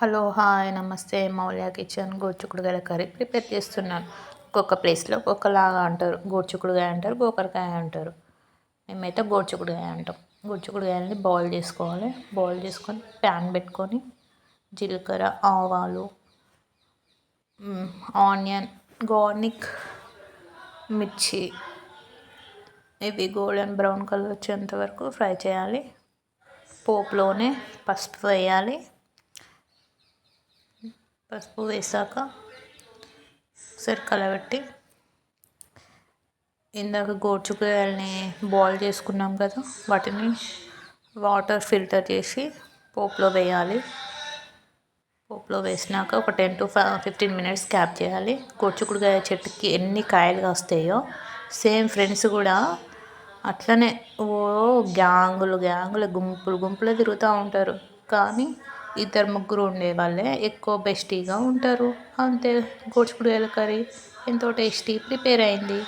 Hello hi నమస్తే. Moulya kitchen గోరుచిక్కుడుకాయల curry prepare చేస్తున్నాను. ఒక్కొక్క ప్లేస్లో ఒక్కొక్కలాగా అంటారు. గోరుచిక్కుడుకాయ అంటారు గోకరకాయ అంటారు. మేమైతే గోరుచిక్కుడుకాయ అంటాం. గోరుచిక్కుడుకాయలని బాయిల్ చేసుకోవాలి. బాయిల్ చేసుకొని ప్యాన్ పెట్టుకొని జీలకర్ర ఆవాలు ఆనియన్ గార్నిక్ మిర్చి. ఇవి గోల్డెన్ బ్రౌన్ కలర్ వచ్చేంత వరకు ఫ్రై చేయాలి. పోపులోనే పసుపు వేయాలి. పసుపు వేసాక ఒకసారి కలబెట్టి ఇందాక గోర్చుకాయల్ని బాయిల్ చేసుకున్నాం కదా వాటిని వాటర్ ఫిల్టర్ చేసి పోపులో వేయాలి. పోపులో వేసినాక ఒక ten to fifteen minutes cap చేయాలి. గోర్చుకుడుకాయ చెట్టుకి ఎన్ని కాయలు కాస్తాయో సేమ్ ఫ్రెండ్స్ కూడా అట్లనే ఓ గ్యాంగులు గ్యాంగులు గుంపులు గుంపులు తిరుగుతూ ఉంటారు. కానీ ఇద్దరు ముగ్గురు ఉండే వాళ్ళే ఎక్కువ బెస్టీగా ఉంటారు. అంతే కూచిపూడి కర్రీ ఎంతో టేస్టీ ప్రిపేర్ అయింది.